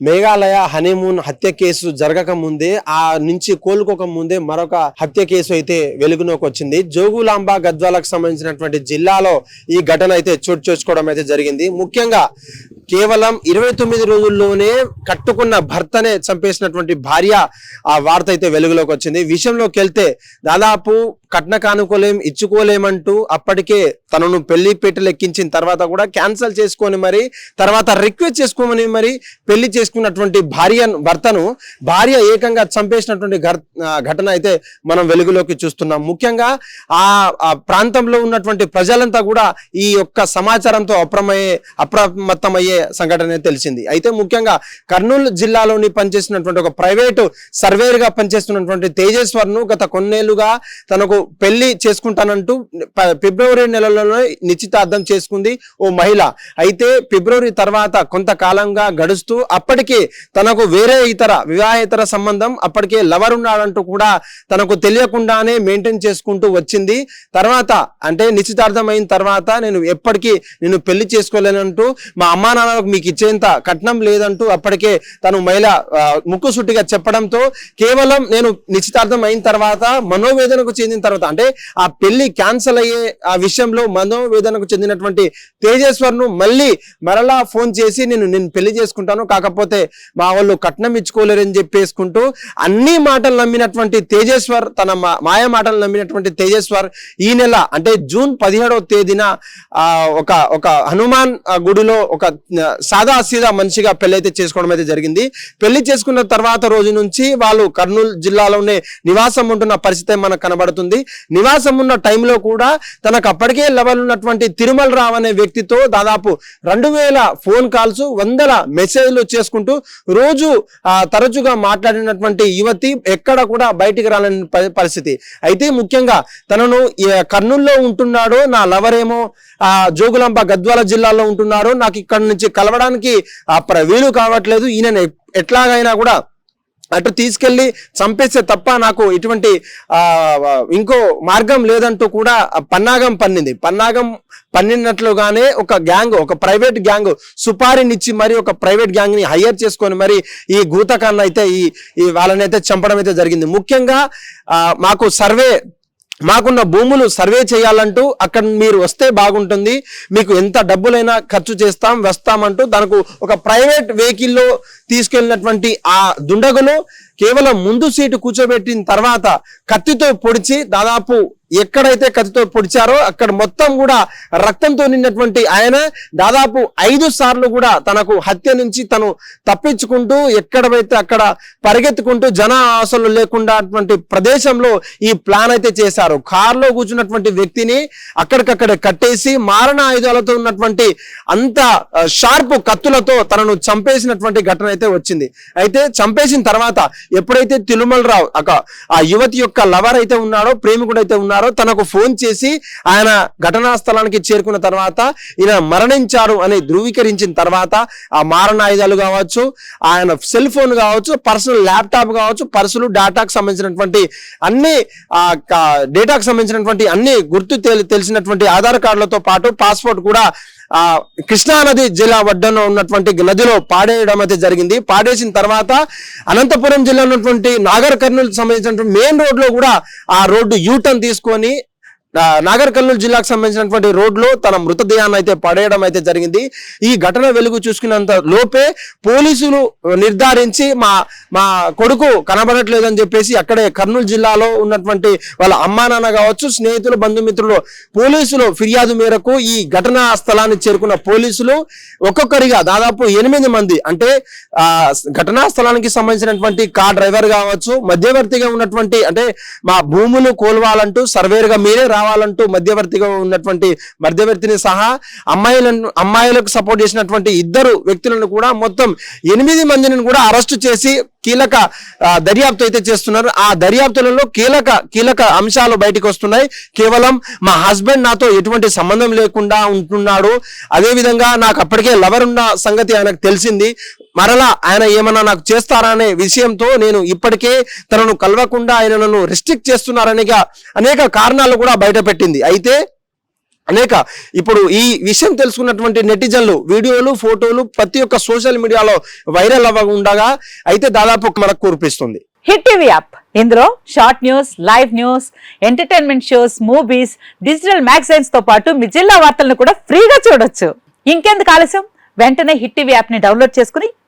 Meghalaya honeymoon హత్య case జరగక ముందే ఆ నుంచి కోలుకోక ముందే మరొక హత్య కేసు అయితే వెలుగులోకి వచ్చింది. జోగులాంబ గద్వాలకు సంబంధించినటువంటి జిల్లాలో ఈ ఘటన అయితే చోటు చేసుకోవడం అయితే జరిగింది. ముఖ్యంగా కేవలం ఇరవై తొమ్మిది రోజుల్లోనే కట్టుకున్న భర్తనే చంపేసినటువంటి భార్య ఆ వార్త అయితే వెలుగులోకి వచ్చింది. విషయంలోకి వెళ్తే దాదాపు కట్న కానుకోలేం ఇచ్చుకోలేమంటూ అప్పటికే తనను పెళ్ళి పెట్టెలు ఎక్కించిన తర్వాత కూడా క్యాన్సిల్ చేసుకొని మరి తర్వాత రిక్వెస్ట్ చేసుకోమని మరి పెళ్ళి చేసుకున్నటువంటి భార్య భర్తను భార్య ఏకంగా చంపేసినటువంటి ఘటన అయితే మనం వెలుగులోకి చూస్తున్నాం. ముఖ్యంగా ఆ ప్రాంతంలో ఉన్నటువంటి ప్రజలంతా కూడా ఈ యొక్క సమాచారంతో అప్రమయ్యే అప్రమత్తమయ్యే సంఘటన తెలిసింది. అయితే ముఖ్యంగా కర్నూలు జిల్లాలోని పనిచేస్తున్నటువంటి ఒక ప్రైవేటు సర్వేర్గా పనిచేస్తున్నటువంటి తేజేశ్వర్ను గత కొన్నేళ్ళుగా తనకు పెళ్ళి చేసుకుంటానంటూ ఫిబ్రవరి నెలలోనే నిశ్చితార్థం చేసుకుంది ఓ మహిళ. అయితే ఫిబ్రవరి తర్వాత కొంతకాలంగా గడుస్తూ అప్పటికే తనకు వేరే ఇతర వివాహేతర సంబంధం అప్పటికే లవర్ ఉన్నాడంటూ కూడా తనకు తెలియకుండానే మెయింటైన్ చేసుకుంటూ వచ్చింది. తర్వాత అంటే నిశ్చితార్థం అయిన తర్వాత నేను ఎప్పటికీ నేను పెళ్ళి చేసుకోలేనంటూ మా అమ్మా నాన్నలకు మీకు ఇచ్చేంత కట్నం లేదంటూ అప్పటికే తను మహిళ ముక్కు చెప్పడంతో కేవలం నేను నిశ్చితార్థం అయిన తర్వాత మనోవేదనకు చెందిన తర్వాత అంటే ఆ పెళ్ళి క్యాన్సిల్ అయ్యే ఆ విషయంలో మనోవేదనకు చెందినటువంటి తేజేశ్వర్ను మళ్ళీ మరలా ఫోన్ చేసి నేను నేను పెళ్ళి చేసుకుంటాను కాకపోతే మా వాళ్ళు కట్నం ఇచ్చుకోలేరని చెప్పేసుకుంటూ అన్ని మాటలు నమ్మినటువంటి తేజేశ్వర్ తన మాయ మాటలు నమ్మినటువంటి తేజేశ్వర్ ఈ నెల అంటే జూన్ పదిహేడవ తేదీన ఒక ఒక హనుమాన్ గుడిలో ఒక సాదా సీదా మనిషిగా పెళ్ళి అయితే చేసుకోవడం అయితే జరిగింది. పెళ్ళి చేసుకున్న తర్వాత రోజు నుంచి వాళ్ళు కర్నూలు జిల్లాలోనే నివాసం ఉంటున్న పరిస్థితి మనకు కనబడుతుంది. నివాసం ఉన్న టైంలో కూడా తనకు అప్పటికే లెవెల్ ఉన్నటువంటి తిరుమల రావు అనే వ్యక్తితో దాదాపు రెండు వేల ఫోన్ కాల్స్ వందల మెసేజ్లు చేసుకుంటూ రోజు తరచుగా మాట్లాడినటువంటి యువతి ఎక్కడ కూడా బయటికి రాలని పరిస్థితి. అయితే ముఖ్యంగా తనను కర్నూల్లో ఉంటున్నాడో నా లవర్ ఏమో ఆ జోగులాంబ గద్వాల జిల్లాలో ఉంటున్నాడో నాకు ఇక్కడ నుంచి కలవడానికి ఆ వీలు కావట్లేదు. ఈయన ఎట్లాగైనా కూడా అటు తీసుకెళ్ళి చంపేస్తే తప్ప నాకు ఇటువంటి ఇంకో మార్గం లేదంటూ కూడా పన్నాగం పన్నింది. పన్నాగం పన్నినట్లుగానే ఒక గ్యాంగ్ ఒక ప్రైవేట్ గ్యాంగ్ సుపారీనిచ్చి మరి ఒక ప్రైవేట్ గ్యాంగ్ని హైయర్ చేసుకొని మరి ఈ గూతకాన్ని అయితే ఈ ఈ వాళ్ళని అయితే చంపడం అయితే జరిగింది. ముఖ్యంగా మాకు సర్వే మాకున్న భూములు సర్వే చేయాలంటూ అక్కడ మీరు వస్తే బాగుంటుంది. మీకు ఎంత డబ్బులైనా ఖర్చు చేస్తాం వస్తామంటూ తనకు ఒక ప్రైవేట్ వెహికల్లో తీసుకెళ్ళినటువంటి ఆ దుండగులు కేవలం ముందు సీటు కూర్చోబెట్టిన తర్వాత కత్తితో పొడిచి దాదాపు ఎక్కడైతే కత్తితో పొడిచారో అక్కడ మొత్తం కూడా రక్తంతో నిన్నటువంటి ఆయన దాదాపు ఐదు సార్లు కూడా తనకు హత్య నుంచి తను తప్పించుకుంటూ ఎక్కడైతే అక్కడ పరిగెత్తుకుంటూ జన ఆశలు లేకుండా అటువంటి ప్రదేశంలో ఈ ప్లాన్ అయితే చేశారు. కారులో కూర్చున్నటువంటి వ్యక్తిని అక్కడికక్కడ కట్టేసి మారణ ఆయుధాలతో ఉన్నటువంటి అంత షార్ప్ కత్తులతో తనను చంపేసినటువంటి ఘటన అయితే వచ్చింది. అయితే చంపేసిన తర్వాత ఎప్పుడైతే తిరుమలరావు ఒక ఆ యువతి యొక్క లవర్ అయితే ఉన్నాడో ప్రేమికుడు అయితే ఉన్నారో తనకు ఫోన్ చేసి ఆయన ఘటనా స్థలానికి చేరుకున్న తర్వాత ఈయన మరణించారు అని ధృవీకరించిన తర్వాత ఆ మారణాయుధాలు కావచ్చు ఆయన సెల్ ఫోన్ కావచ్చు పర్సనల్ ల్యాప్టాప్ కావచ్చు పర్సులు డేటాకు సంబంధించినటువంటి అన్ని ఆ డేటాకు సంబంధించినటువంటి అన్ని గుర్తు తెలి- తెలిసినటువంటి ఆధార్ కార్డులతో పాటు పాస్పోర్ట్ కూడా ఆ కృష్ణా నది జిల్లా వడ్డన ఉన్నటువంటి నదిలో పాడేయడం అయితే జరిగింది. పాడేసిన తర్వాత అనంతపురం జిల్లా ఉన్నటువంటి నాగర్ కర్నూలు సంబంధించినటువంటి మెయిన్ రోడ్లో కూడా ఆ రోడ్డు యూటర్న్ తీసుకొని నాగర్ కర్నూలు జిల్లాకు సంబంధించినటువంటి రోడ్లో తన మృతదేహాన్ని అయితే పడేయడం అయితే జరిగింది. ఈ ఘటన వెలుగు చూసుకున్నంత లోపే పోలీసులు నిర్ధారించి మా మా కొడుకు కనబడట్లేదని చెప్పేసి అక్కడే కర్నూలు జిల్లాలో ఉన్నటువంటి వాళ్ళ అమ్మా నాన్న కావచ్చు స్నేహితులు బంధుమిత్రులు పోలీసులు ఫిర్యాదు మేరకు ఈ ఘటనా స్థలాన్ని చేరుకున్న పోలీసులు ఒక్కొక్కరిగా దాదాపు ఎనిమిది మంది అంటే ఆ ఘటనా స్థలానికి సంబంధించినటువంటి కార్ డ్రైవర్ కావచ్చు మధ్యవర్తిగా ఉన్నటువంటి అంటే మా భూములు కోల్వాలంటూ సర్వేరుగా మీరే మీరే కావాలంటూ మధ్యవర్తిగా ఉన్నటువంటి మధ్యవర్తిని సహా అమ్మాయిలను అమ్మాయిలకు సపోర్ట్ చేసినటువంటి ఇద్దరు వ్యక్తులను కూడా మొత్తం ఎనిమిది మందిని కూడా అరెస్ట్ చేసి కీలక దర్యాప్తు అయితే చేస్తున్నారు. ఆ దర్యాప్తులలో కీలక కీలక అంశాలు బయటకు వస్తున్నాయి. కేవలం మా హస్బెండ్ నాతో ఎటువంటి సంబంధం లేకుండా ఉంటున్నాడు. అదే విధంగా నాకు అప్పటికే లవర్ ఉన్న సంగతి ఆయనకు తెలిసింది. మరలా ఆయన ఏమన్నా నాకు చేస్తారా అనే విషయంతో నేను ఇప్పటికే తనను కలవకుండా ఆయన నన్ను రిస్ట్రిక్ట్ చేస్తున్నారనేగా అనేక కారణాలు కూడా బయటపెట్టింది. అయితే అనేక ఇప్పుడు ఈ విషయం తెలుసుకున్నటువంటి నెటిజన్లు వీడియోలు ఫోటోలు ప్రతి ఒక్క సోషల్ మీడియాలో వైరల్ అవ్వకుండా అయితే దాదాపు మనకు కురిపిస్తుంది. Hit TV app. ఇందులో short news live news entertainment shows movies digital మ్యాగజైన్స్తో పాటు మీ జిల్లా వార్తలను కూడా ఫ్రీగా చూడొచ్చు. ఇంకెందుకు ఆలస్యం? వెంటనే హిట్ టీవీ యాప్ని డౌన్లోడ్ చేసుకుని